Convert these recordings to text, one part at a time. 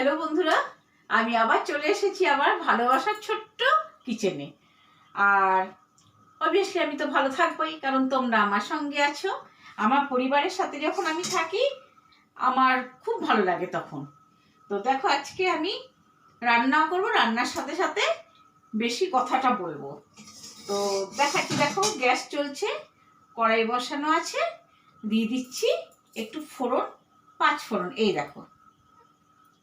Hello বন্ধুরা। আমি আবার চলে এসেছি আমার ভালোবাসার ছোট্ট কিচেনে আর অবভিয়াসলি আমি তো ভালো থাকবোই, কারণ তোমরা আমার সঙ্গে আছো। আমার পরিবারের সাথে যখন আমি থাকি, আমার খুব ভালো লাগে তখন। তো দেখো, আজকে আমি রান্না করব, রান্নার সাথে সাথে বেশি কথাটা বলব। তো দেখাচ্ছি দেখো, গ্যাস চলছে, কড়াই বসানো আছে। দিয়ে দিচ্ছি একটু ফোড়ন, পাঁচ ফোড়ন। এই দেখো।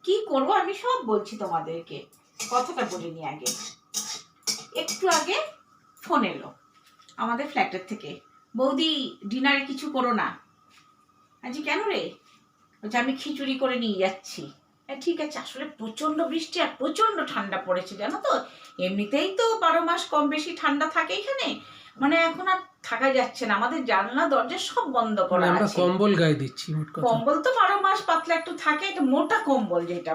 কি করব আমি সব বলছি তোমাদেরকে। কথাটা বলিনি আগে। একটু আগে ফোন এলো আমাদের ফ্ল্যাটের থেকে। বৌদি ডিনারে কিছু করো না। আজ কেন রে? আমি খিচুড়ি করে নিয়ে যাচ্ছি। ঠিক আছে আসলে প্রচণ্ড বৃষ্টি আর প্রচণ্ড ঠান্ডা পড়েছে জানো তো? এমনিতেই তো বারো মাস কম বেশি ঠান্ডা থাকে এখানে। মানে এখন আর থাকা যাচ্ছে না আমাদের জানলা দরজা সব বন্ধ করা মানে আমরা কম্বল গায়ে দিচ্ছি কম্বল তো বারো মাস পাতলা একটু থাকে এটা মোটা কম্বল যেটা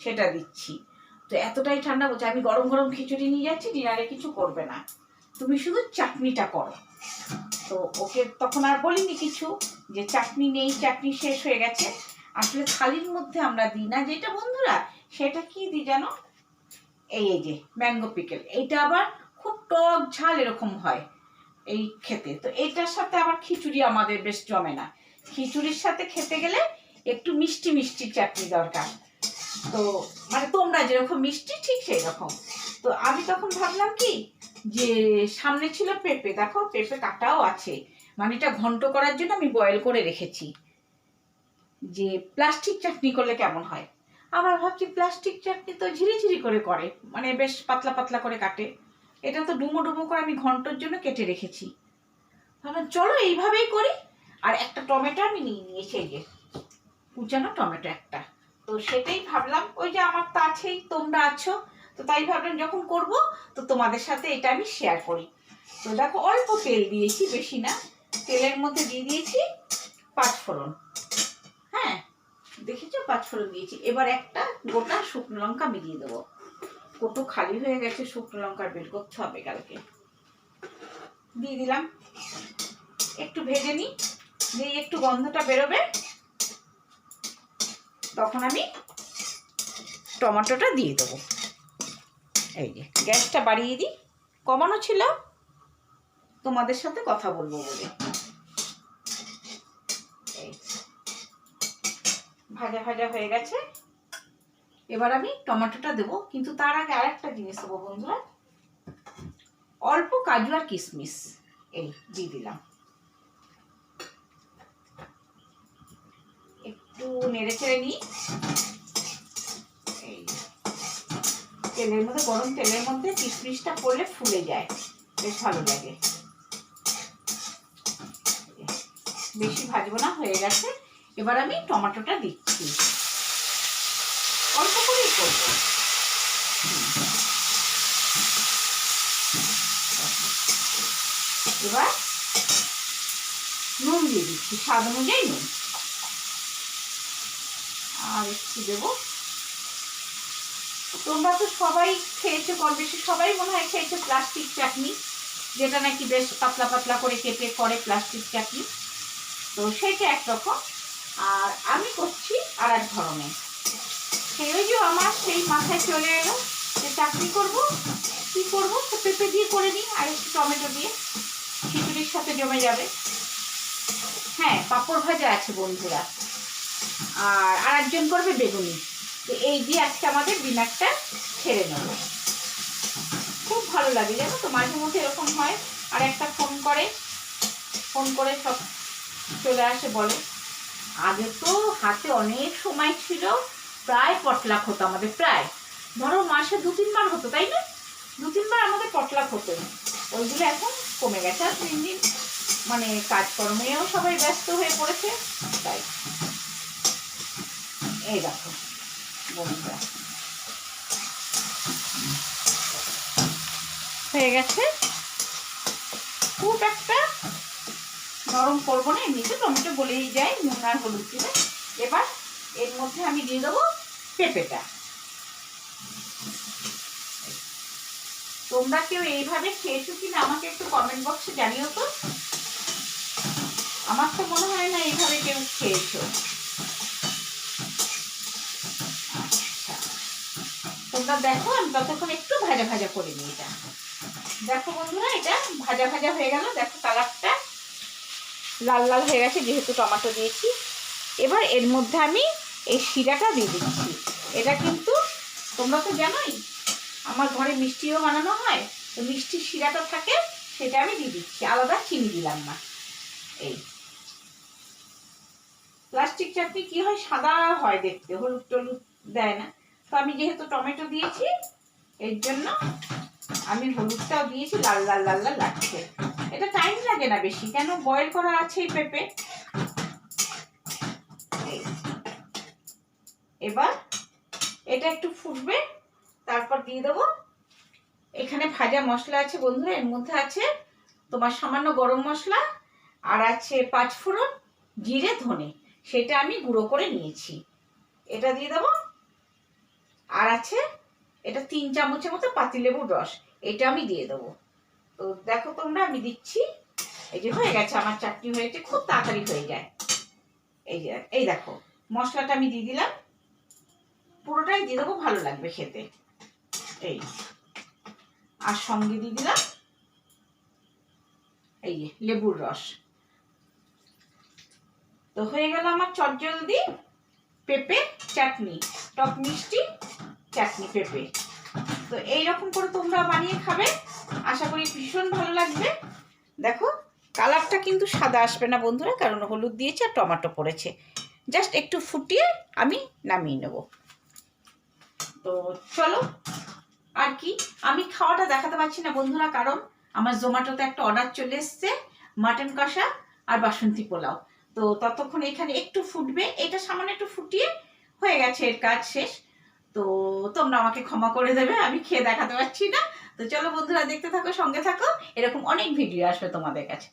সেটা দিচ্ছি। তো এতটাই ঠান্ডা বলছে আমি গরম গরম খিচুড়ি নিয়ে যাচ্ছি ডিনারে কিছু করবে না। তুমি শুধু চাটনিটা করো। তো ওকে তখন আর বলিনি কিছু যে চাটনি নেই চাটনি শেষ হয়ে গেছে। আসলে থালির মধ্যে আমরা দিই না। যেটা বন্ধুরা, সেটা কি দিই জানো? এই এই যে ম্যাঙ্গো পিকেল এইটা আবার খুব টক ঝাল এরকম হয় এই খেতে। তো এইটার সাথে আবার খিচুড়ি আমাদের বেশ জমে না। খিচুড়ির সাথে খেতে গেলে একটু মিষ্টি মিষ্টি চাটনি দরকার। তো মানে তোমরা যেরকম মিষ্টি, ঠিক সেই রকম তো আমি তখন ভাবলাম কি, যে সামনে ছিল পেঁপে। দেখো, পেঁপে কাটাও আছে। মানে এটা ঘন্ট করার জন্য আমি বয়েল করে রেখেছি। যে প্লাস্টিক চাটনি করলে কেমন হয়? আবার ভাবছি প্লাস্টিক চাটনি তো ঝিরিঝিরি করে করে মানে বেশ পাতলা পাতলা করে কাটে। এটা তো ডুমো ডুমো করে আমি ঘন্টর জন্য কেটে রেখেছি। ভাবলাম, চলো এইভাবেই করি। আর একটা টমেটো আমি নিয়ে নিয়েছি এই যে, কুচানো টমেটো একটা। তো সেটাই ভাবলাম, ওই যে আমার তো আছেই, তোমরা আছো। তো তাই ভাবলাম, যখন করব, তো তোমাদের সাথে এটা আমি শেয়ার করি। তো দেখো, অল্প তেল দিয়েছি, বেশি না। তেলের মধ্যে দিয়ে দিয়েছি পাঁচ ফোড়ন। হ্যাঁ দেখেছ? পাঁচ ফোড়ন দিয়েছি। এবার একটা গোটা শুকনো লঙ্কা আমি দিয়ে দেবো। কত খালি হয়ে গেছে, শুকনো লঙ্কার বের করতে হবে কালকে। দিয়ে দিলাম। একটু ভেজে নিই, দিয়ে একটু গন্ধটা বেরোবে। তখন আমি টমেটোটা দিয়ে দেবো। এই যে, গ্যাসটা বাড়িয়ে দিই। কমানো ছিল। তোমাদের সাথে কথা বলব বলে। ভাজা ভাজা হয়ে গেছে। এবার আমি টমেটোটা দেবো, কিন্তু তার আগে আর একটা জিনিস দেবো বন্ধুরা। অল্প কাজু আর কিশমিশ, এই দিয়ে দিলাম। একটু নেড়ে চেড়ে নিই। এই তেলের মধ্যে, গরম তেলের মধ্যে কিশমিশটা পড়লে ফুলে যায়, বেশ ভালো লাগে। বেশি ভাজবো না, হয়ে গেছে। এবার আমি টমেটোটা দিচ্ছি। অল্প করেই করব। এবার নুন দিয়ে দিচ্ছি, স্বাদ অনুযায়ী নুন। আর একটু দেবো। তোমরা তো সবাই খেয়েছো, কম বেশি সবাই মনে হয় খেয়েছো প্লাস্টিক চাটনি, যেটা নাকি বেশ পাতলা পাতলা করে কেটে করে প্লাস্টিক চাটনি। তো সেটা একরকম আর আমি করছি আর এক ধরনের। সেই যে আমার সেই মাথায় চলে এলো যে চাকরি করব, কি করব, তো পেঁপে দিয়ে করে নিই আর একটু টমেটো দিয়ে। খিচুড়ির সাথে জমে যাবে। হ্যাঁ পাঁপড় ভাজা আছে বন্ধুরা। আর আর একজন করবে বেগুনি। তো এই দিয়ে আজকে আমাদের ডিনারটা ছেড়ে নেব। খুব ভালো লাগে, জানো তো? মাঝে মধ্যে এরকম হয়। আর একটা ফোন করে ফোন করে সব চলে আসে বলে। আগে তো হাতে অনেক সময় ছিল, প্রায় পটলাক হতো আমাদের, প্রায়। ধরো মাসে দু তিনবার হতো, তাই না? দু তিনবার আমাদের পটলাক হতো। ওইগুলো এখন কমে গেছে, আর দিন দিন মানে কাজকর্মেও সবাই ব্যস্ত হয়ে পড়েছে, তাই। এই দেখো, বন্ধুরা। হয়ে গেছে। খুব একটা নরম করব না, এমনিতে টমেটো গলেই যায়, নুন আর হলুদ দিলে। এবার এর মধ্যে আমি দিয়ে দেবো পেঁপেটা। তোমরা কেউ এইভাবে খেয়েছো কিনা আমাকে একটু কমেন্ট বক্সে জানিও তো। আমার তো মনে হয় না এইভাবে কেউ খেয়েছো। তোমরা দেখো, আমি ততক্ষণ একটু ভাজা ভাজা করে নিই এটা। দেখো বন্ধুরা, এটা ভাজা ভাজা হয়ে গেল। দেখো কালারটা। লাল লাল হয়ে গেছে, যেহেতু টমেটো দিয়েছি। এবার এর মধ্যে আমি এই শিরাটা দিয়ে দিচ্ছি। এটা কিন্তু তোমরা তো জানোই, আমার ঘরে মিষ্টিও বানানো হয়, তো মিষ্টির শিরাটা থাকে, সেটা আমি দিয়ে দিচ্ছি। আলাদা চিনি দিলাম না। এই। প্লাস্টিক চাটনি কি হয়? সাদা হয় দেখতে, হলুদ টলুদ দেয় না। তো আমি যেহেতু টমেটো দিয়েছি, এর জন্য আমি হলুদটাও দিয়েছি, লাল লাল লাল লাল লাগছে। এটা টাইম লাগে না বেশি। কেন? বয়েল করা আছে এই পেঁপে। এবার এটা একটু ফুটবে, তারপর দিয়ে দেবো। এখানে ভাজা মশলা আছে বন্ধুরা, এর মধ্যে আছে তোমার সামান্য গরম মশলা আর আছে পাঁচ ফোড়ন, জিরে, ধনে। সেটা আমি গুঁড়ো করে নিয়েছি। এটা দিয়ে দেবো। আর আছে, এটা তিন চামচের মতো পাতিলেবুর রস। এটা আমি দিয়ে দেবো। তো দেখো তোমরা, আমি দিচ্ছি। এই যে হয়ে গেছে, আমার চাটনি হয়েছে, খুব তাড়াতাড়ি হয়ে যায়। এই যে, এই দেখো, মশলাটা আমি দিয়ে দিলাম। পুরোটাই দিয়ে দেবো, ভালো লাগবে খেতে। এই, আর সঙ্গে দিয়ে দিলাম, এই যে, লেবুর রস। তো হয়ে গেল আমার চটজলদি পেঁপে, চাটনি। টক মিষ্টি, চাটনি পেঁপে। তো এইরকম করে তোমরা বানিয়ে খাবে। আশা করি ভীষণ ভালো লাগবে। দেখো, কালারটা কিন্তু সাদা আসবে না বন্ধুরা, কারণ হলুদ দিয়েছে আর টমেটো পড়েছে। জাস্ট একটু ফুটিয়ে আমি নামিয়ে নেব। তো চলো, আর কি? আমি খাওয়াটা দেখাতে পারছি না বন্ধুরা, কারণ আমার জোম্যাটোতে একটা অর্ডার চলে এসছে, মাটন কষা আর বাসন্তী পোলাও। তো ততক্ষণ এখানে একটু ফুটবে, এটা সামান্য একটু ফুটিয়ে হয়ে গেছে এর কাজ শেষ। তো তোমরা আমাকে ক্ষমা করে দেবে, আমি খেয়ে দেখাতে পারছি না। তো চলো বন্ধুরা দেখতে থাকো, সঙ্গে থাকো। এরকম অনেক ভিডিও আসবে তোমাদের কাছে।